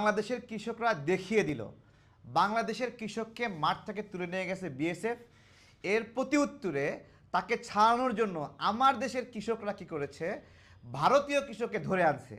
বাংলাদেশের কৃষকরা দেখিয়ে দিল। বাংলাদেশের কৃষককে মাঠ থেকে তুলে নিয়ে গেছে বিএসএফ। এর প্রতি উত্তরে তাকে ছাড়ানোর জন্য আমার দেশের কৃষকরা কি করেছে? ভারতীয় কৃষককে ধরে আনছে।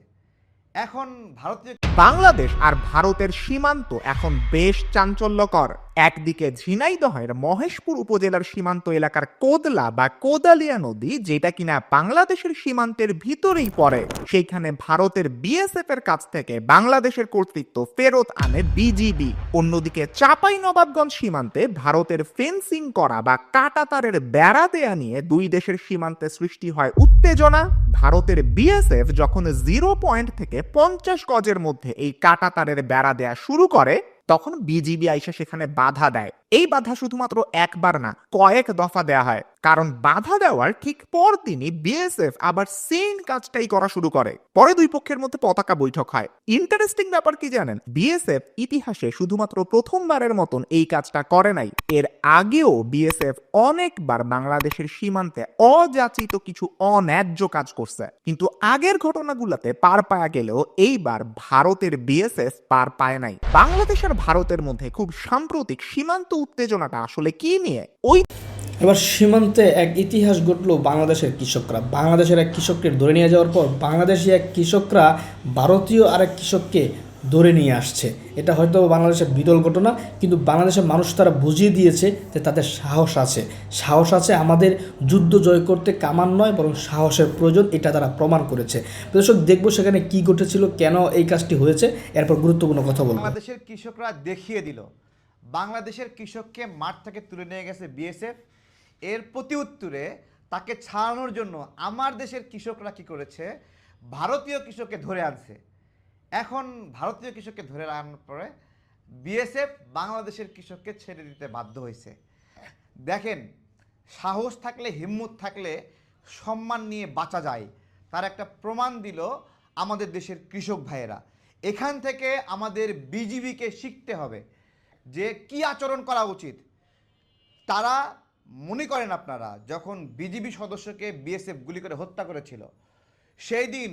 এখন ভারতীয় বাংলাদেশ আর ভারতের সীমান্ত এখন বেশ চাঞ্চল্যকর। একদিকে ঝিনাইদহের মহেশপুর উপজেলার সীমান্ত এলাকার কোদলা বা কোদালিয়া নদী, যেটা কিনা বাংলাদেশের সীমান্তের ভিতরেই পড়ে, সেইখানে ভারতের বিএসএফ এর কাছ থেকে বাংলাদেশের কর্তৃত্ব ফেরত আনে বিজিবি। অন্যদিকে চাপাই নবাবগঞ্জ সীমান্তে ভারতের ফেন্সিং করা বা কাটাতারের বেড়া দেয়া নিয়ে দুই দেশের সীমান্তে সৃষ্টি হয় উত্তেজনা। ভারতের বিএসএফ যখন জিরো পয়েন্ট থেকে পঞ্চাশ গজের মধ্যে এই কাটা তারের বেড়া দেয়া শুরু করে তখন বিজিবি আইসা সেখানে বাধা দেয়। এই বাধা শুধুমাত্র একবার না, কয়েক দফা দেয়া হয়। কারণ বাধা দেওয়ার ঠিক পরদিনই বিএসএফ আবার সেম কাজটাই করা শুরু করে। পরে দুই পক্ষের মধ্যে পতাকা বৈঠক হয়। ইন্টারেস্টিং ব্যাপার কি জানেন? বিএসএফ ইতিহাসে শুধুমাত্র প্রথমবারের মতন এই কাজটা করে নাই। এর আগেও বিএসএফ অনেকবার বাংলাদেশের সীমান্তে অযাচিত কিছু অন্যায্য কাজ করছে। কিন্তু আগের ঘটনাগুলোতে পার পায়া গেলেও এইবার ভারতের বিএসএফ পার পায় নাই। বাংলাদেশ আর ভারতের মধ্যে খুব সাম্প্রতিক সীমান্ত উত্তেজনাটা আসলে কি নিয়ে? ওই এবার সীমান্তে এক ইতিহাস ঘটলো বাংলাদেশের কৃষকরা। বাংলাদেশের এক কৃষককে ধরে নিয়ে যাওয়ার পর বাংলাদেশি এক কৃষকরা ভারতীয় আরেক কৃষককে ধরে নিয়ে আসছে। এটা হয়তো বাংলাদেশের বিরল ঘটনা কিন্তু বাংলাদেশের মানুষ তারা বুঝিয়ে দিয়েছে যে তাদের সাহস আছে। সাহস আছে আমাদের যুদ্ধ জয় করতে কামান নয় বরং সাহসের প্রয়োজন এটা তারা প্রমাণ করেছে। দর্শক দেখব সেখানে কি ঘটেছিল কেন এই কাজটি হয়েছে এরপর গুরুত্বপূর্ণ কথা বলব। বাংলাদেশের কৃষকরা দেখিয়ে দিল বাংলাদেশের কৃষককে মাঠ থেকে তুলে নিয়ে গেছে বিএসএফ। এর প্রতি উত্তরে তাকে ছাড়ানোর জন্য আমার দেশের কৃষকরা কি করেছে? ভারতীয় কৃষককে ধরে আনছে। এখন ভারতীয় কৃষককে ধরে আনার পরে বিএসএফ বাংলাদেশের কৃষককে ছেড়ে দিতে বাধ্য হয়েছে। দেখেন, সাহস থাকলে, হিম্মত থাকলে সম্মান নিয়ে বাঁচা যায়। তার একটা প্রমাণ দিল আমাদের দেশের কৃষক ভাইয়েরা। এখান থেকে আমাদের বিজিবিকে শিখতে হবে। যে কি আচরণ করা উচিত? তারা মনে করেন আপনারা, যখন বিজিবি সদস্যকে বিএসএফ গুলি করে হত্যা করেছিল, সেই দিন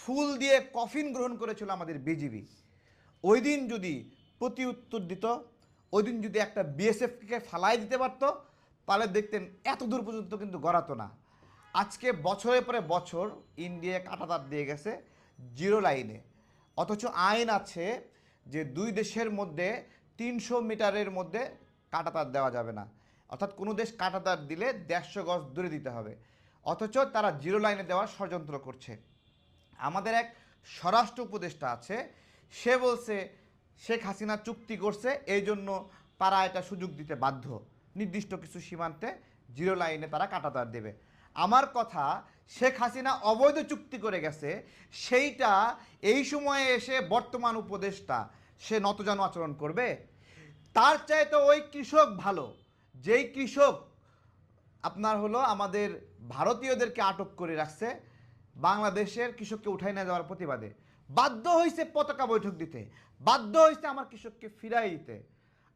ফুল দিয়ে কফিন গ্রহণ করেছিল আমাদের বিজিবি। ওই দিন যদি প্রতি উত্তর দিত, ওই দিন যদি একটা বিএসএফকে ফালাই দিতে পারত, তাহলে দেখতেন এত দূর পর্যন্ত কিন্তু গড়াতো না। আজকে বছরের পরে বছর ইন্ডিয়া কাটাতার দিয়ে গেছে, জিরো লাইনে। অথচ আইন আছে যে দুই দেশের মধ্যে তিনশো মিটারের মধ্যে কাটাতার দেওয়া যাবে না। অর্থাৎ কোনো দেশ কাটাতার দিলে দেড়শো গজ দূরে দিতে হবে। অথচ তারা জিরো লাইনে দেওয়ার ষড়যন্ত্র করছে। আমাদের এক স্বরাষ্ট্র উপদেষ্টা আছে, সে বলছে, শেখ হাসিনা চুক্তি করছে, এই জন্য তারা এটা সুযোগ দিতে বাধ্য। নির্দিষ্ট কিছু সীমান্তে জিরো লাইনে তারা কাটাতার দেবে। আমার কথা, শেখ হাসিনা অবৈধ চুক্তি করে গেছে, সেইটা এই সময়ে এসে বর্তমান উপদেষ্টা সে নতজানু আচরণ করবে। তার চাইতে ওই কৃষক ভালো। যেই কৃষক আপনার হলো আমাদের ভারতীয়দেরকে আটক করে রাখছে, বাংলাদেশের কৃষককে উঠাই না যাওয়ার প্রতিবাদে। বাধ্য হয়েছে পতাকা বৈঠক দিতে। বাধ্য হয়েছে আমার কৃষককে ফিরাই দিতে।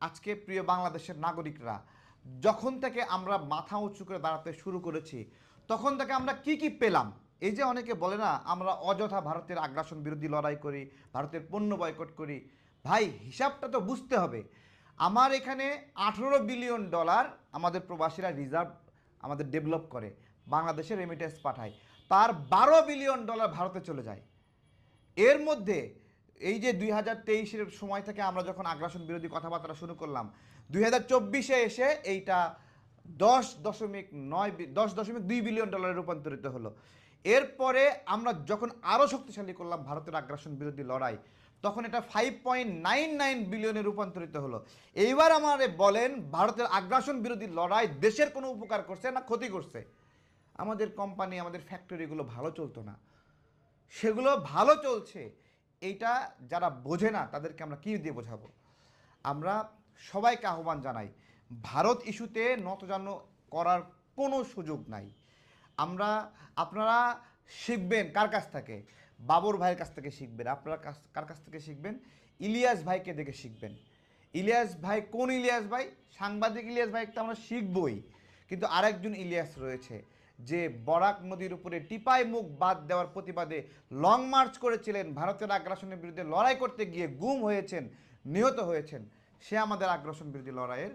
আজকে প্রিয় বাংলাদেশের নাগরিকরা, যখন থেকে আমরা মাথা উঁচু করে দাঁড়াতে শুরু করেছি, তখন থেকে আমরা কি কি পেলাম? এই যে অনেকে বলে না, আমরা অযথা ভারতের আগ্রাসন বিরোধী লড়াই করি, ভারতের পণ্য বয়কট করি। ভাই, হিসাবটা তো বুঝতে হবে। আমার এখানে আঠেরো বিলিয়ন ডলার আমাদের প্রবাসীরা রিজার্ভ আমাদের ডেভেলপ করে বাংলাদেশে রেমিটেন্স পাঠায়। তার বারো বিলিয়ন ডলার ভারতে চলে যায়। এর মধ্যে এই যে দুই হাজার তেইশের সময় থেকে আমরা যখন আগ্রাসন বিরোধী কথাবার্তা শুরু করলাম, দুই হাজার চব্বিশে এসে এইটা দশ দশমিক নয় দশ দশমিক দুই বিলিয়ন ডলারে রূপান্তরিত হলো। এরপরে আমরা যখন আরও শক্তিশালী করলাম ভারতের আগ্রাসন বিরোধী লড়াই তখন এটা ফাইভ পয়েন্ট নাইন নাইন বিলিয়নে রূপান্তরিত হলো। এইবার আমারে বলেন, ভারতের আগ্রাসন বিরোধী লড়াই দেশের কোনো উপকার করছে না ক্ষতি করছে? আমাদের কোম্পানি আমাদের ফ্যাক্টরিগুলো ভালো চলতো না। সেগুলো ভালো চলছে। এইটা যারা বোঝে না, তাদেরকে আমরা কী দিয়ে বোঝাবো? আমরা সবাইকে আহ্বান জানাই, ভারত ইস্যুতে নতজান করার কোনো সুযোগ নাই। আমরা, আপনারা শিখবেন কার কাছ থেকে? বাবর ভাইয়ের কাছ থেকে শিখবেন, আপনারা কাছ- কার কাছ থেকে শিখবেন? ইলিয়াস ভাইকে দেখে শিখবেন। ইলিয়াস ভাই কোন ইলিয়াস ভাই? সাংবাদিক ইলিয়াস ভাই তো আমরা শিখবই। কিন্তু আরেকজন ইলিয়াস রয়েছে, যে বরাক নদীর উপরে টিপাই মুখ বাদ দেওয়ার প্রতিবাদে লং মার্চ করেছিলেন, ভারতের আগ্রাসনের বিরুদ্ধে লড়াই করতে গিয়ে গুম হয়েছেন, নিহত হয়েছেন। সে আমাদের আগ্রাসন বিরোধী লড়াইয়ের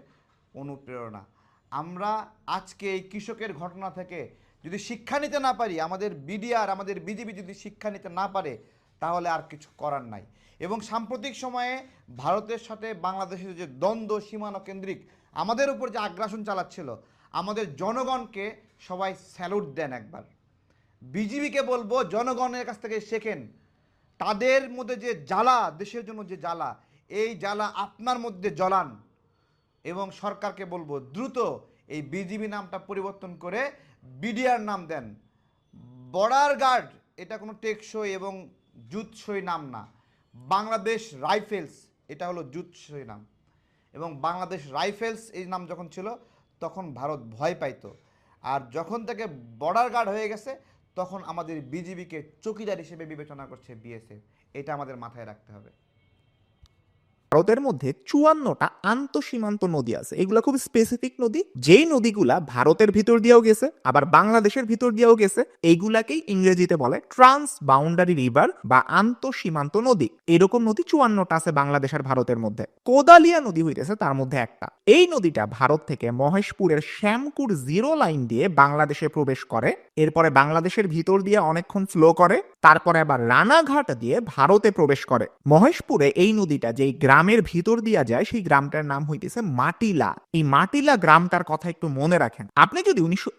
অনুপ্রেরণা। আমরা আজকে এই কৃষকের ঘটনা থেকে যদি শিক্ষা নিতে না পারি, আমাদের বিডিআর, আমাদের বিজেপি যদি শিক্ষা নিতে না পারে, তাহলে আর কিছু করার নাই। এবং সাম্প্রতিক সময়ে ভারতের সাথে বাংলাদেশের যে দ্বন্দ্ব, সীমানা কেন্দ্রিক, আমাদের উপর যে আগ্রাসন চালাচ্ছিল, আমাদের জনগণকে সবাই স্যালুট দেন একবার। বিজিবিকে বলব, জনগণের কাছ থেকে শেখেন, তাদের মধ্যে যে জ্বালা, দেশের জন্য যে জ্বালা, এই জ্বালা আপনার মধ্যে জ্বলান। এবং সরকারকে বলব, দ্রুত এই বিজিবি নামটা পরিবর্তন করে বিডিআর নাম দেন। বর্ডার গার্ড, এটা কোনো টেকসই এবং জুৎসই নাম না। বাংলাদেশ রাইফেলস, এটা হলো জুৎসই নাম। এবং বাংলাদেশ রাইফেলস এই নাম যখন ছিল, তখন ভারত ভয় পাইতো। আর যখন থেকে বর্ডার গার্ড হয়ে গেছে, তখন আমাদের বিজিবিকে চকিদার হিসেবে বিবেচনা করছে বিএসএফ। এটা আমাদের মাথায় রাখতে হবে। ভারতের মধ্যে চুয়ান্নটা আন্তঃসীমান্ত নদী আছে। এগুলো খুব স্পেসিফিক নদী। যেই নদীগুলা ভারতের ভিতর দিয়েও গেছে, আবার বাংলাদেশের ভিতর দিয়েও গেছে, এইগুলাকেই ইংরেজিতে বলে ট্রান্স বাউন্ডারি রিভার বা আন্তঃসীমান্ত নদী। এরকম নদী চুয়ান্নটা আছে বাংলাদেশ আর ভারতের মধ্যে। কোদালিয়া নদী হইতেছে তার মধ্যে একটা। এই নদীটা ভারত থেকে মহেশপুরের শ্যামকুর জিরো লাইন দিয়ে বাংলাদেশে প্রবেশ করে। এরপরে বাংলাদেশের ভিতর দিয়ে অনেকক্ষণ ফ্লো করে। তারপরে আবার রানাঘাট দিয়ে ভারতে প্রবেশ করে। মহেশপুরে এই নদীটা যেই গ্রামের ভিতর দিয়া যায়, সেই গ্রামটার নাম হইতেছে মাটিলা। এই মাটিলা গ্রামটার কথা একটু মনে রাখেন। আপনি যদি উনিশশো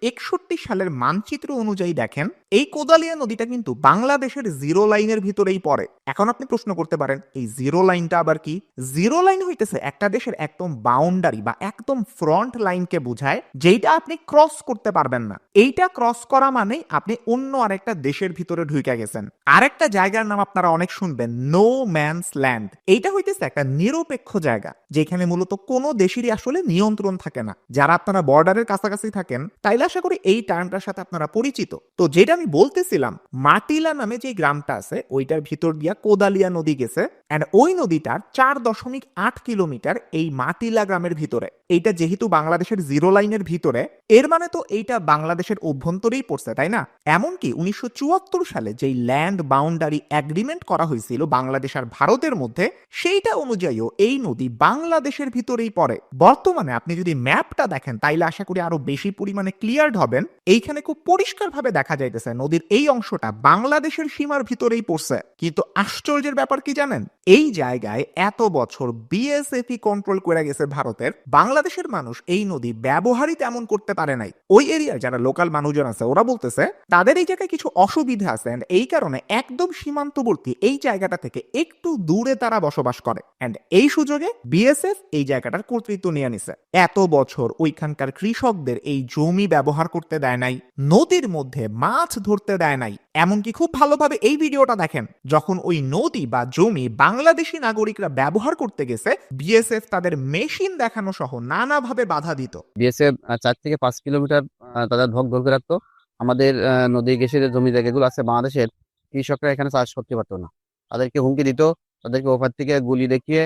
সালের মানচিত্র অনুযায়ী দেখেন, এই কোদালিয়া নদীটা কিন্তু বাংলাদেশের জিরো লাইনের ভিতরেই পড়ে। এখন আপনি প্রশ্ন করতে পারেন, এই জিরো লাইনটা আবার কি? জিরো লাইন হইতেছে একটা দেশের একদম বাউন্ডারি বা একদম ফ্রন্ট লাইনকে বোঝায় যেটা আপনি ক্রস করতে পারবেন না। এইটা ক্রস করা মানে আপনি অন্য আরেকটা দেশের ভিতরে ঢুকে গেছেন। আরেকটা জায়গার নাম আপনারা অনেক শুনবেন নো ম্যানস ল্যান্ড এইটা হইতেছে একটা নিরপেক্ষ জায়গা, যেখানে মূলত কোনো দেশেরই আসলে নিয়ন্ত্রণ থাকে না। যারা আপনারা বর্ডারের কাছাকাছি থাকেন, তাইলে আশা করি এই টার্মটার সাথে আপনারা পরিচিত। তো যেটা আমি বলতেছিলাম, মাটিলা নামে যে গ্রামটা আছে, ওইটার ভিতর দিয়া কোদালিয়া নদী গেছে অ্যান্ড ওই নদীটার চার দশমিক আট কিলোমিটার এই মাটিলা গ্রামের ভিতরে। এইটা যেহেতু বাংলাদেশের জিরো লাইনের ভিতরে, এর মানে তো এইটা বাংলাদেশের অভ্যন্তরেই পড়ছে, তাই না? এমনকি উনিশশো চুয়াত্তর সালে যেই ল্যান্ড বাউন্ডারি অ্যাগ্রিমেন্ট করা হয়েছিল বাংলাদেশ আর ভারতের মধ্যে, সেইটা অনুযায়ীও এই নদী বাংলাদেশের ভিতরেই পড়ে। বর্তমানে আপনি যদি ম্যাপটা দেখেন, তাইলে আশা করি আরও বেশি পরিমাণে ক্লিয়ার হবেন। এইখানে খুব পরিষ্কারভাবে দেখা যাইতেছে, নদীর এই অংশটা বাংলাদেশের সীমার ভিতরেই পড়ছে। কিন্তু আশ্চর্যের ব্যাপার কি জানেন? এই জায়গায় এত বছর বিএসএফই কন্ট্রোল করে গেছে ভারতের। বাংলাদেশের মানুষ এই নদী ব্যবহারই তেমন করতে পারে নাই। ওই এরিয়ার যারা লোকাল মানুষজন আছে, ওরা বলতেছে, তাদের এই জায়গায় কিছু অসুবিধা আছে এই কারণে একদম সীমান্তবর্তী এই জায়গাটা থেকে একটু দূরে তারা বসবাস করে। এন্ড এই সুযোগে বিএসএফ এই জায়গাটার কর্তৃত্ব নিয়ে নিছে। এত বছর ওইখানকার কৃষকদের এই জমি ব্যবহার করতে দেয় নাই, নদীর মধ্যে মাছ ধরতে দেয় নাই। এমনকি খুব ভালোভাবে এই ভিডিওটা দেখেন, যখন ওই নদী বা জমি বাংলাদেশি নাগরিকরা ব্যবহার করতে গেছে বিএসএফ তাদের মেশিন দেখানো সহ নানাভাবে বাধা দিত। বিএসএফ চার থেকে পাঁচ কিলোমিটার তাদের ধক ধরে রাখতো। আমাদের নদী যে জমি জায়গাগুলো আছে বাংলাদেশের, কৃষকরা এখানে চাষ করতে পারতো না। তাদেরকে হুমকি দিত তাদেরকে ওপার থেকে গুলি দেখিয়ে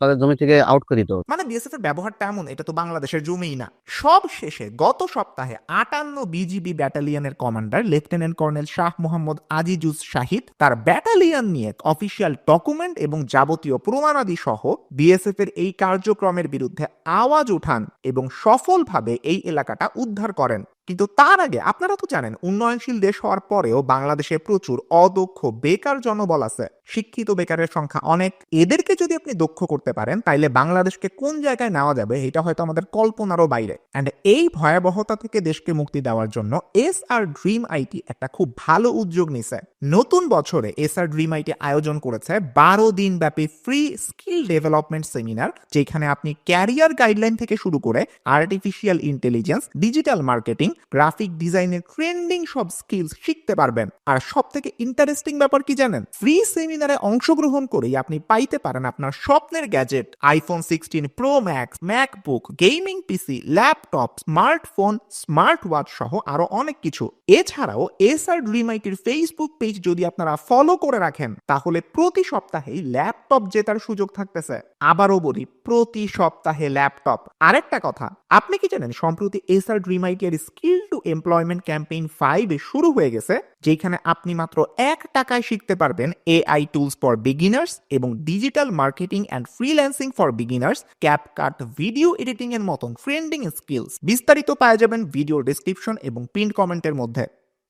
তাদের জমি থেকে আউট করে দিত। মানে বিএসএফ এর ব্যবহারটা এমন, এটা তো বাংলাদেশের জমিই না। সব শেষে গত সপ্তাহে আটান্ন BGB ব্যাটালিয়নের commander lieutenant colonel Shah Mohammad Azizuz Shahid তার ব্যাটালিয়ন নিয়ে অফিসিয়াল ডকুমেন্ট এবং যাবতীয় প্রমাণাদি সহ বিএসএফ এর এই কার্যক্রমের বিরুদ্ধে আওয়াজ উঠান এবং সফলভাবে এই এলাকাটা উদ্ধার করেন। কিন্তু তার আগে আপনারা তো জানেন, উন্নয়নশীল দেশ হওয়ার পরেও বাংলাদেশে প্রচুর অদক্ষ বেকার জনবল আছে। শিক্ষিত বেকারের সংখ্যা অনেক। এদেরকে যদি আপনি দক্ষ করতে পারেন, তাইলে বাংলাদেশকে কোন জায়গায় নেওয়া যাবে, এটা হয়তো আমাদের কল্পনারও বাইরে। অ্যান্ড এই ভয়াবহতা থেকে দেশকে মুক্তি দেওয়ার জন্য এস আর ড্রিম আইটি একটা খুব ভালো উদ্যোগ নিছে। নতুন বছরে এস আর ড্রিম আইটি আয়োজন করেছে বারো দিন ব্যাপী ফ্রি স্কিল ডেভেলপমেন্ট সেমিনার যেখানে আপনি ক্যারিয়ার গাইডলাইন থেকে শুরু করে artificial intelligence digital marketing graphic ডিজাইনের ট্রেন্ডিং সব স্কিলস শিখতে পারবেন। আর সব থেকে ইন্টারেস্টিং ব্যাপার কি জানেন? ফ্রি সেমিনারে অংশগ্রহণ করেই আপনি পাইতে পারেন আপনার স্বপ্নের gadget iPhone sixteen pro max MacBook gaming PC laptop smartphone smart watch সহ আরও অনেক কিছু। এছাড়াও এস আর ড্রিমাইটির ফেসবুক পেজ যদি আপনারা ফলো করে রাখেন, তাহলে প্রতি সপ্তাহেই ল্যাপটপ জেতার সুযোগ থাকতেছে। আবারও বলি, প্রতি সপ্তাহে ল্যাপটপ আরেকটা কথা, আপনি কি জানেন, সম্প্রতি S R ড্রিমাইটের skill to employment campaign five শুরু হয়ে গেছে, যেখানে আপনি মাত্র এক টাকায় শিখতে পারবেন এআই টুলস ফর বিগিনার্স এবং digital marketing and freelancing for beginners CapCut video editing এর মতন ট্রেন্ডিং স্কিলস বিস্তারিত পাওয়া যাবেন ভিডিও ডিসক্রিপশন এবং পিন কমেন্টের মধ্যে।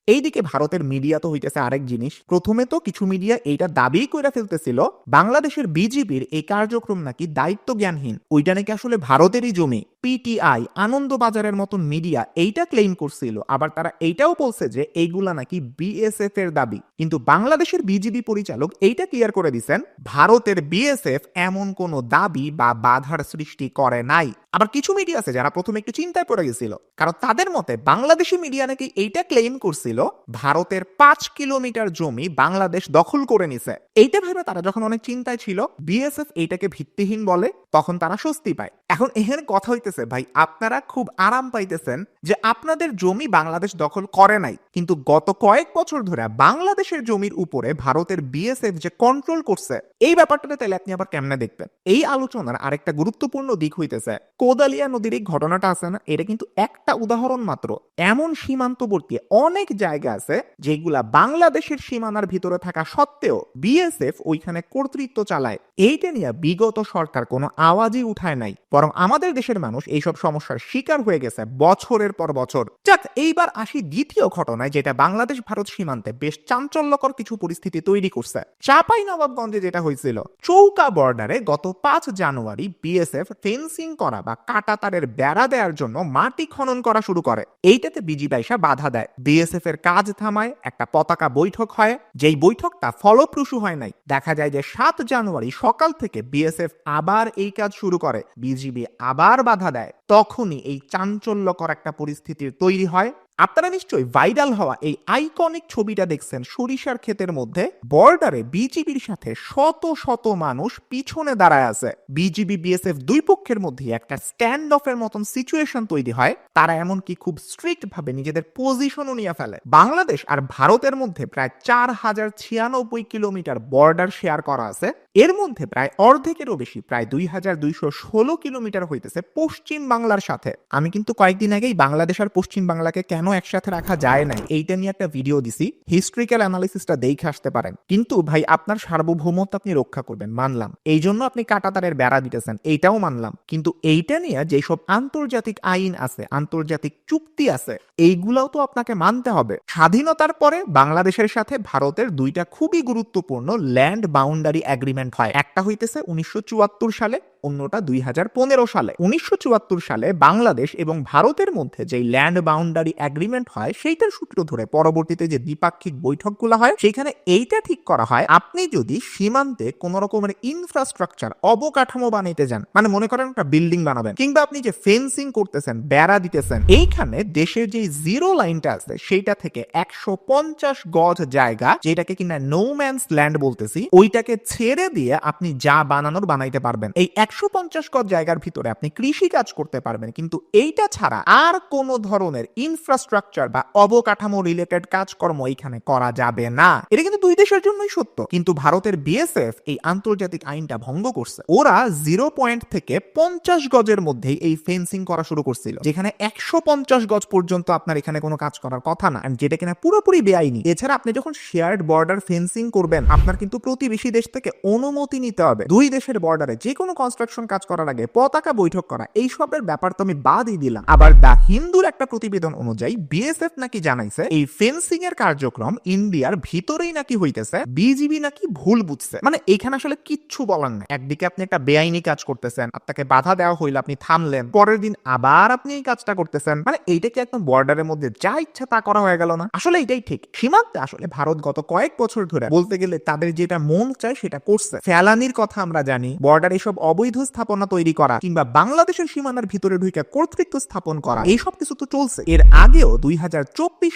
এইদিকে ভারতের মিডিয়া তো হইতেছে আরেক জিনিস। প্রথমে তো কিছু মিডিয়া এইটা দাবি করে ফেলতেছিল, বাংলাদেশের বিজেপির এই কার্যক্রম নাকি দায়িত্ব জ্ঞানহীন ওইটা নাকি আসলে ভারতেরই জমি। পিটিআই আনন্দবাজারের মতন মিডিয়া এইটা ক্লেম করছিল। আবার তারা এইটাও বলছে যে এইগুলা নাকি বিএসএফ এর দাবি। কিন্তু বাংলাদেশের বিজিবি পরিচালক এইটা ক্লিয়ার করে দিছেন, ভারতের বিএসএফ এমন কোনো দাবি বা বাধার সৃষ্টি করে নাই। আবার কিছু মিডিয়া আছে যারা প্রথমে একটু চিন্তায় পড়ে গেছিল। কারণ তাদের মতে বাংলাদেশি মিডিয়া নাকি এইটা ক্লেম করছিল, ভারতের পাঁচ কিলোমিটার জমি বাংলাদেশ দখল করে নিছে। এইটা ভেবে তারা যখন অনেক চিন্তায় ছিল বিএসএফ এইটাকে ভিত্তিহীন বলে, তখন তারা স্বস্তি পায়। এখন এখানে কথা হইতেছে ভাই, আপনারা খুব আরাম পাইতেছেন যে আপনাদের জমি বাংলাদেশ দখল করে নাই। কিন্তু গত কয়েক বছর ধরে বাংলাদেশের জমির উপরে ভারতের বিএসএফ যে কন্ট্রোল করছে, এই ব্যাপারটাতে তাহলে আপনি আবার কেমনে দেখবেন? এই আলোচনার আরেকটা গুরুত্বপূর্ণ দিক হইতেছে, কোদালিয়া নদীর এই ঘটনাটা আছে না? এটা কিন্তু একটা উদাহরণ মাত্র। এমন সীমান্তবর্তী অনেক জায়গা আছে যেগুলা বাংলাদেশের সীমানার ভিতরে থাকা সত্ত্বেও বিএসএফ ওইখানে কর্তৃত্ব চালায়। এইটা নিয়ে বিগত সরকার কোনো আওয়াজই উঠায় নাই। বরং আমাদের দেশের মানুষ এইসব সমস্যার শিকার হয়ে গেছে বছরের পর বছর। যাক, এইবার আসি দ্বিতীয় ঘটনায়, যেটা বাংলাদেশ ভারত সীমান্তে বেশ চাঞ্চল্যকর কিছু পরিস্থিতি তৈরি করছে। চাপাই নবাবগঞ্জে যেটা হয়েছিল, চৌকা বর্ডারে গত পাঁচ জানুয়ারি বিএসএফ ফেন্সিং করা বা কাটাতারের বেড়া দেওয়ার জন্য মাটি খনন করা শুরু করে। এইটাতে বিজিবাইসা বাধা দেয়। বিএসএফ এর কাজ থামায়, একটা পতাকা বৈঠক হয়, যেই বৈঠকটা ফলপ্রসূ হয় নাই। দেখা যায় যে সাত জানুয়ারি সকাল থেকে বিএসএফ আবার এই কাজ শুরু করে। বিজিবি আবার বাধা দেয় তখনই এই চাঞ্চল্যকর একটা পরিস্থিতির তৈরি হয়। আপনারা নিশ্চয়ই ভাইরাল হওয়া এই আইকনিক ছবিটা দেখছেন সরিষার ক্ষেতের মধ্যে। বর্ডারে বিজিবির সাথে শত শত মানুষ পিছনে দাঁড়ায় আছে। বিজিবি, বিএসএফ দুই পক্ষের মধ্যে একটা স্ট্যান্ড অফের মতন সিচুয়েশন তৈরি হয়। তারা এমনকি খুব স্ট্রিক্ট ভাবে নিজেদের পজিশনও নিয়ে ফেলে। বাংলাদেশ আর ভারতের মধ্যে প্রায় চার হাজার ছিয়ানব্বই কিলোমিটার বর্ডার শেয়ার করা আছে। এর মধ্যে প্রায় অর্ধেকেরও বেশি, প্রায় দুই হাজার দুইশো ষোলো কিলোমিটার হইতেছে পশ্চিম বাংলার সাথে। আমি কিন্তু কয়েকদিন আগেই বাংলাদেশ আর পশ্চিম বাংলাকে কেন একসাথে রাখা যায় না এইটা নিয়ে একটা ভিডিও দিছি। হিস্ট্রিক্যাল অ্যানালিসিসটা দেখে আসতে পারেন। কিন্তু ভাই, আপনার সার্বভৌমত্ব আপনি রক্ষা করবেন, মানলাম। এই জন্য আপনি কাটাতারের বেড়া দিতেছেন, এইটাও মানলাম। কিন্তু এইটা নিয়ে যেসব আন্তর্জাতিক আইন আছে, আন্তর্জাতিক চুক্তি আছে, এইগুলাও তো আপনাকে মানতে হবে। স্বাধীনতার পরে বাংলাদেশের সাথে ভারতের দুইটা খুবই গুরুত্বপূর্ণ ল্যান্ড বাউন্ডারি এগ্রিমেন্ট হয়। একটা হইতেছে উনিশশো চুয়াত্তর সালে অন্যটা দুই হাজার পনেরো সালে, উনিশশো চুয়াত্তর সালে বাংলাদেশ এবং ভারতের মধ্যে যে ল্যান্ড বাউন্ডারি এগ্রিমেন্ট হয়, সেইটার সূত্র ধরে পরবর্তীতে যে দ্বিপাক্ষিক বৈঠকগুলো হয় সেখানে এইটা ঠিক করা হয়, আপনি যদি সীমান্তে কোন রকমের ইনফ্রাস্ট্রাকচার অবকাঠামো বানাইতে যান মানে মনে করেন একটা বিল্ডিং বানাবেন, কিংবা আপনি যে ফেন্সিং করতেছেন, বেড়া দিতেছেন, এইখানে দেশের যে জিরো লাইনটা আছে, সেইটা থেকে একশো পঞ্চাশ গজ জায়গা, যেটাকে কিনা নো ম্যানস ল্যান্ড বলতেছি, ওইটাকে ছেড়ে দিয়ে আপনি যা বানানোর বানাইতে পারবেন। এই একশো পঞ্চাশ গজ জায়গার ভিতরে আপনি কৃষি কাজ করতে পারবেন। কিন্তু এইটা ছাড়া আর কোন ধরনের ইনফ্রাস্ট্রাকচার বা অবকাঠামো রিলেটেড কাজকর্ম এইখানে করা যাবে না। এটা কিন্তু দুই দেশের জন্যই সত্য। কিন্তু ভারতের বিএসএফ এই আন্তর্জাতিক আইনটা ভঙ্গ করছে। ওরা জিরো পয়েন্ট থেকে পঞ্চাশ গজের মধ্যেই এই ফেন্সিং করা শুরু করছিল। যেখানে একশো পঞ্চাশ গজ পর্যন্ত আপনার এখানে কোনো কাজ করার কথা না। যেটা কিনা পুরোপুরি বেআইনি। এছাড়া আপনি যখন শেয়ার্ড বর্ডার ফেন্সিং করবেন, আপনার কিন্তু প্রতিবেশী দেশ থেকে অনুমতি নিতে হবে। দুই দেশের বর্ডারে যে কোনো কনস্ট্রাকশন কাজ করার আগে পতাকা বৈঠক করা, এই সবের ব্যাপার তো আমি বাদই দিলাম। আবার দা হিন্দুর একটা প্রতিবেদন অনুযায়ী বিএসএফ নাকি জানাইছে, এই ফেন্সিং এর কার্যক্রম ইন্ডিয়ার ভিতরেই নাকি হইতেছে, বিজিবি নাকি ভুল বুঝছে। মানে এখানে আসলে কিচ্ছু বলার নাই। একদিকে আপনি একটা বেআইনি কাজ করতেছেন, আপনাকে বাধা দেওয়া হইলে, আপনি থামলেন, পরের দিন আবার আপনি এই কাজটা করতেছেন। মানে এইটা কি একদম বর্ডারের মধ্যে যা ইচ্ছা তা করা হয়ে গেল না? আসলে এটাই ঠিক। সীমান্তে আসলে ভারত গত কয়েক বছর ধরে বলতে গেলে তাদের যেটা মন চায় সেটা করছে। ফেলানির কথা আমরা জানি বর্ডার এসব অবৈধ স্থাপনা তৈরি করা কিংবা বাংলাদেশের সীমানার ভিতরে ঢুকে কর্তৃত্ব স্থাপন করা, এইসব কিছু তো চলছে। এর আগেও দুই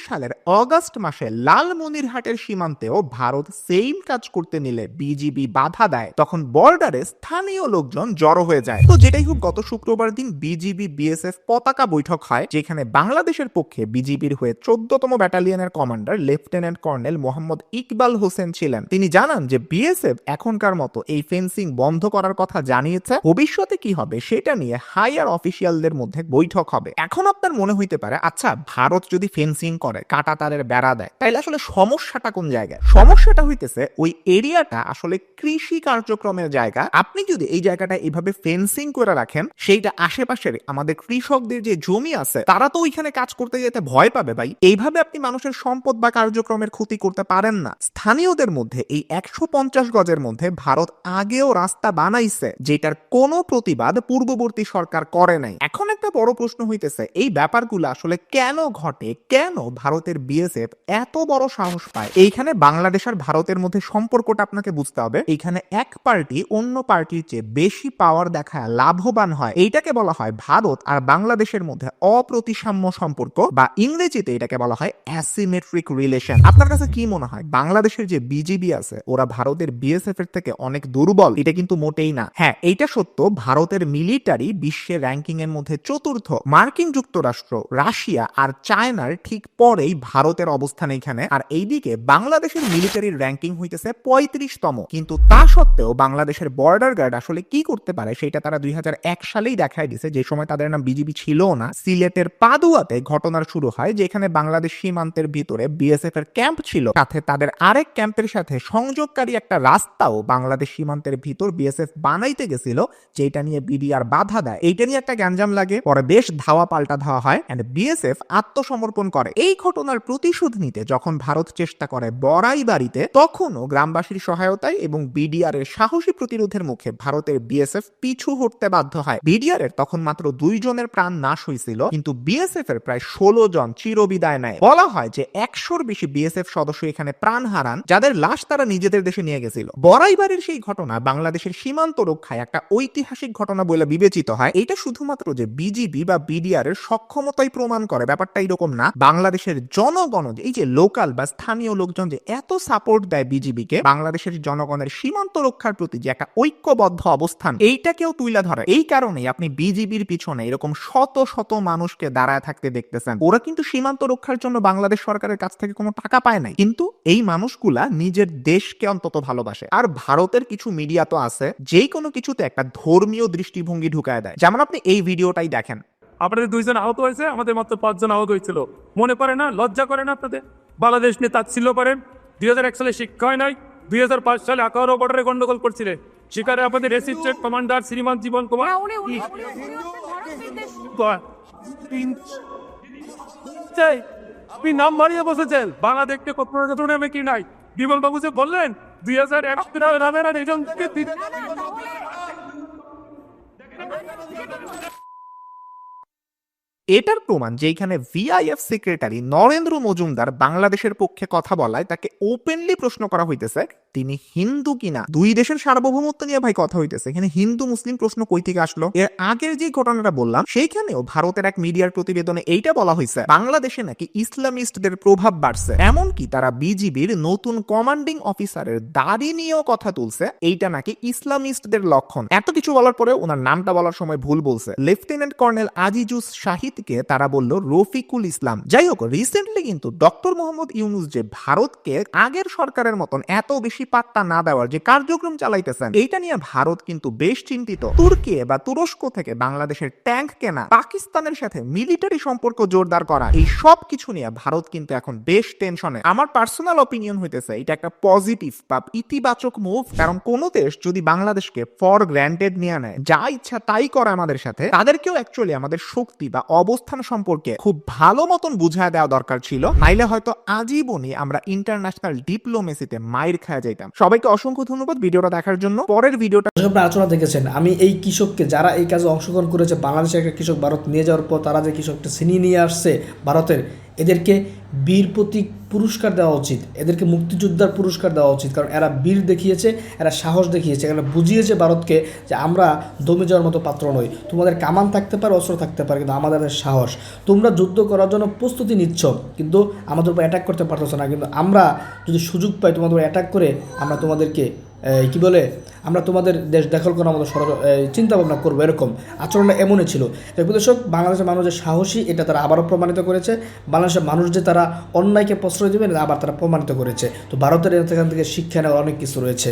সালের অগাস্ট মাসে লালমনিরহাটের সীমান্তেও ভারত সেম কাজ করতে নিলে বিজিবি বাধা দেয়। তখন বর্ডারে স্থানীয় লোকজন জড়ো হয়ে যায়। তো যেটাই হোক, গত শুক্রবার দিন বিজিবি বিএসএফ পতাকা বৈঠক হয়, যেখানে বাংলাদেশের পক্ষে বিজিবির হয়ে চোদ্দতম ব্যাটালিয়নের commander lieutenant colonel Mohammad Iqbal Hossain ছিলেন। তিনি জানান যে বিএসএফ এখনকার মতো এই ফেন্সিং বন্ধ করার কথা জানিয়ে এসেছে ভবিষ্যতে কি হবে সেটা নিয়ে হায়ার অফিসিয়ালদের মধ্যে বৈঠক হবে। এখন আপনার মনে হইতে পারে আচ্ছা ভারত যদি ফেন্সিং করে, কাটা তারের বেড়া দেয়, তাইলে আসলে সমস্যাটা কোন জায়গায়? সমস্যাটা হইতেছে, ওই এরিয়াটা আসলে কৃষি কার্যক্রমের জায়গা। আপনি যদি এই জায়গাটা এইভাবে ফেন্সিং করে রাখেন, সেইটা আশেপাশের আমাদের কৃষকদের যে জমি আছে, তারা তো ওইখানে কাজ করতে যেতে ভয় পাবে ভাই। এইভাবে আপনি মানুষের সম্পদ বা কার্যক্রমের ক্ষতি করতে পারেন না। স্থানীয়দের মধ্যে এই একশো পঞ্চাশ গজের মধ্যে ভারত আগেও রাস্তা বানাইছে, যেটার কোনো প্রতিবাদ পূর্ববর্তী সরকার করে নাই। এখন একটা বড় প্রশ্ন হইতেছে, এই ব্যাপারগুলো আসলে কেন ঘটে? কেন ভারতের বিএসএফ এত বড় সাহস পায়? এইখানে বাংলাদেশ আর ভারতের মধ্যে সম্পর্কটা আপনাকে বুঝতে হবে। এইখানে এক পার্টি অন্য পার্টির চেয়ে বেশি পাওয়ার দেখায়, লাভবান হয়। এইটাকে বলা হয় ভারত আর বাংলাদেশের মধ্যে অপ্রতিসাম্য সম্পর্ক বা ইংরেজিতে এটাকে বলা হয় অ্যাসিমেট্রিক রিলেশন আপনার কাছে কি মনে হয়? বাংলাদেশের যে বিজিবি আছে, ওরা ভারতের বিএসএফ এর থেকে অনেক দুর্বল। এটা কিন্তু মোটেই না। হ্যাঁ এইটা সত্য, ভারতের মিলিটারি বিশ্বের র্যাঙ্কিং এর মধ্যে চতুর্থ। মার্কিন যুক্তরাষ্ট্র, রাশিয়া আর চায়নার ঠিক পরেই ভারতের অবস্থান এখানে। আর এইদিকে বাংলাদেশের মিলিটারির র্যাঙ্কিং হইতেছে পঁয়ত্রিশতম। কিন্তু তা সত্ত্বেও বাংলাদেশের বর্ডার গার্ড আসলে কি করতে পারে সেটা তারা দুই হাজার এক সালেই দেখায় দিছে। যে সময় তাদের নাম বিজিবি ছিল না, সিলেটের পাদুয়াতে ঘটনার শুরু হয়, যেখানে বাংলাদেশ সীমান্তের ভিতরে বিএসএফ এর ক্যাম্প ছিল। সাথে তাদের আরেক ক্যাম্পের সাথে সংযোগকারী একটা রাস্তাও বাংলাদেশ সীমান্তের ভিতর বিএসএফ বানাইতে গেছিল যেটা নিয়ে বিডিআর বাধা দেয়। এইটা নিয়ে একটা গ্যাঞ্জাম লাগে। পরে বেশ ধাওয়া পাল্টা ধাওয়া হয় এন্ড বিএসএফ আত্মসমর্পণ করে। এই ঘটনার প্রতিশোধ নিতে যখন ভারত চেষ্টা করে বড়াই বাড়িতে, তখনও গ্রামবাসীর সহায়তায় এবং বিডিআর এর সাহসী প্রতিরোধের মুখে ভারতের বিএসএফ পিছু হটতে বাধ্য হয়। বিডিআর এর তখন মাত্র দুই জনের প্রাণ নাশ হয়েছিল, কিন্তু বিএসএফ এর প্রায় ষোলো জন চিরবিদায় নেয়। বলা হয় যে একশোর বেশি বিএসএফ সদস্য এখানে প্রাণ হারান, যাদের লাশ তারা নিজেদের দেশে নিয়ে গেছিল। বড়াইবাড়ির সেই ঘটনা বাংলাদেশের সীমান্ত রক্ষায় একটা ঐতিহাসিক ঘটনা বলে বিবেচিত হয়। এটা শুধুমাত্র যে বিজিবি বা বিডিআর এর সক্ষমতাই প্রমাণ করে, ব্যাপারটা এরকম না। বাংলাদেশের জনগণ, এই যে লোকাল বা স্থানীয় লোকজন যে এত সাপোর্ট দেয় বিজিবিকে বাংলাদেশের জনগণের সীমান্ত রক্ষার প্রতি যে একটা ঐক্যবদ্ধ অবস্থান, এইটাকেও তুলে ধরে। এই কারণেই আপনি বিজিবির পিছনে এরকম শত শত মানুষকে দাঁড়ায় থাকতে দেখতেছেন। ওরা কিন্তু সীমান্ত রক্ষার জন্য বাংলাদেশ সরকারের কাছ থেকে কোনো টাকা পায় নাই। কিন্তু এই মানুষগুলা নিজের দেশকে অন্তত ভালোবাসে। আর ভারতের কিছু মিডিয়া তো আছে যেই কোনো কিছুতে একটা ধর্মীয় দৃষ্টিভঙ্গি ঢুকায় দেয় যেমন আপনি এই ভিডিওটাই দেখেন আপনাদের দুইজন আহত হয়েছে আমাদের মাত্র পাঁচজন আহত হয়েছিল মনে পড়ে না লজ্জা করে না আপনাদের বাংলাদেশ নিয়ে তাচ্ছিল্য করেন দুই হাজার এক সালে শিক্ষা হয় নাই দুই হাজার পাঁচ সালে আকারও বর্ডারে গন্ডগোল করছিলেন শিকারে আপনাদের রেসিস্টেন্ট কমান্ডার শ্রীমান জীবন কুমার আপনি নাম মারিয়ে বসেছেন বাংলাদেশকে কত নামে কি নাই বিমল বাবু যে বললেন দুই হাজার এক নামে না একজন এটার প্রমাণ যেখানে ভিআইএফ সেক্রেটারি নরেন্দ্র মজুমদার বাংলাদেশের পক্ষে কথা বলায় তাকে ওপেনলি প্রশ্ন করা হইতেছে তিনি হিন্দু কিনা? দুই দেশের সার্বভৌমত্ব নিয়ে ভাই কথা হইতেছে। এখানে হিন্দু, মুসলিম প্রশ্ন কই থেকে আসলো? এর আগের যে ঘটনাটা বললাম, সেইখানেও ভারতের এক মিডিয়ার প্রতিবেদনে এইটা বলা হয়েছে বাংলাদেশে নাকি ইসলামিস্টদের প্রভাব বাড়ছে। এমনকি তারা বিজিবির নতুন কমান্ডিং অফিসারের দাড়ি নিয়েও কথা তুলছে, এইটা নাকি ইসলামিস্টদের লক্ষণ। এত কিছু বলার পরে ওনার নামটা বলার সময় ভুল বলছে। লেফটেন্যান্ট কর্নেল আজিজুস শাহিদকে তারা বলল রফিকুল ইসলাম। যাই হোক, রিসেন্টলি কিন্তু ডক্টর মোহাম্মদ ইউনুস যে ভারতকে আগের সরকারের মতন এত বেশি পাত্তা না দেওয়ার যে কার্যক্রম চালাইতেছেন, এইটা নিয়ে ভারত কিন্তু বেশ চিন্তিত। তুর্কি বা তুরস্ক থেকে বাংলাদেশের ট্যাঙ্ক কেনা, পাকিস্তানের সাথে মিলিটারি সম্পর্ক জোরদার করা, এই সব কিছু নিয়ে ভারত কিন্তু এখন বেশ টেনশনে। আমার পার্সোনাল অপিনিয়ন হইতেছে, এটা একটা পজিটিভ বা ইতিবাচক মুভ কারণ কোন দেশ যদি বাংলাদেশকে ফর গ্র্যান্টেড নিয়ে নেয়, যা ইচ্ছা তাই করে আমাদের সাথে, তাদেরকেও অ্যাকচুয়ালি আমাদের শক্তি বা অবস্থান সম্পর্কে খুব ভালো মতন বুঝায় দেওয়া দরকার ছিল। নাইলে হয়তো আজীবনই আমরা ইন্টারন্যাশনাল ডিপ্লোমেসিতে মাইর খাওয়া যাইতাম সবাইকে অসংখ্য ধন্যবাদ ভিডিওটা দেখার জন্য। পরের ভিডিওটা আপনারা আলোচনা দেখেছেন, আমি এই কৃষককে যারা এই কাজে অংশগ্রহণ করেছে বাংলাদেশের একটা কৃষক ভারত নিয়ে যাওয়ার পর তারা যে কৃষকটা ছিনিয়ে নিয়ে আসছে ভারতের এদেরকে বীর প্রতীক পুরস্কার দেওয়া উচিত। এদেরকে মুক্তিযোদ্ধার পুরস্কার দেওয়া উচিত। কারণ এরা বীর দেখিয়েছে, এরা সাহস দেখিয়েছে। এরা বুঝিয়েছে ভারতকে যে আমরা দমে যাওয়ার মতো পাত্র নই। তোমাদের কামান থাকতে পারে, অস্ত্র থাকতে পারে, কিন্তু আমাদের সাহস। তোমরা যুদ্ধ করার জন্য প্রস্তুতি নিচ্ছ, কিন্তু আমাদের উপর অ্যাটাক করতে পারতেছো না। কিন্তু আমরা যদি সুযোগ পাই তোমাদের অ্যাটাক করে, আমরা তোমাদেরকে কি বলে, আমরা তোমাদের দেশ দেখল করার আমাদের সর চিন্তা ভাবনা করব, এরকম। আচরণটা এমনই ছিল। দর্শক, বাংলাদেশের মানুষ যে সাহসী, এটা তারা আবারও প্রমাণিত করেছে। বাংলাদেশের মানুষ যে তারা অন্যায়কে প্রশ্রয় দেবে আবার তারা প্রমাণিত করেছে। তো ভারতের এখান থেকে শিক্ষা নেওয়ার অনেক কিছু রয়েছে।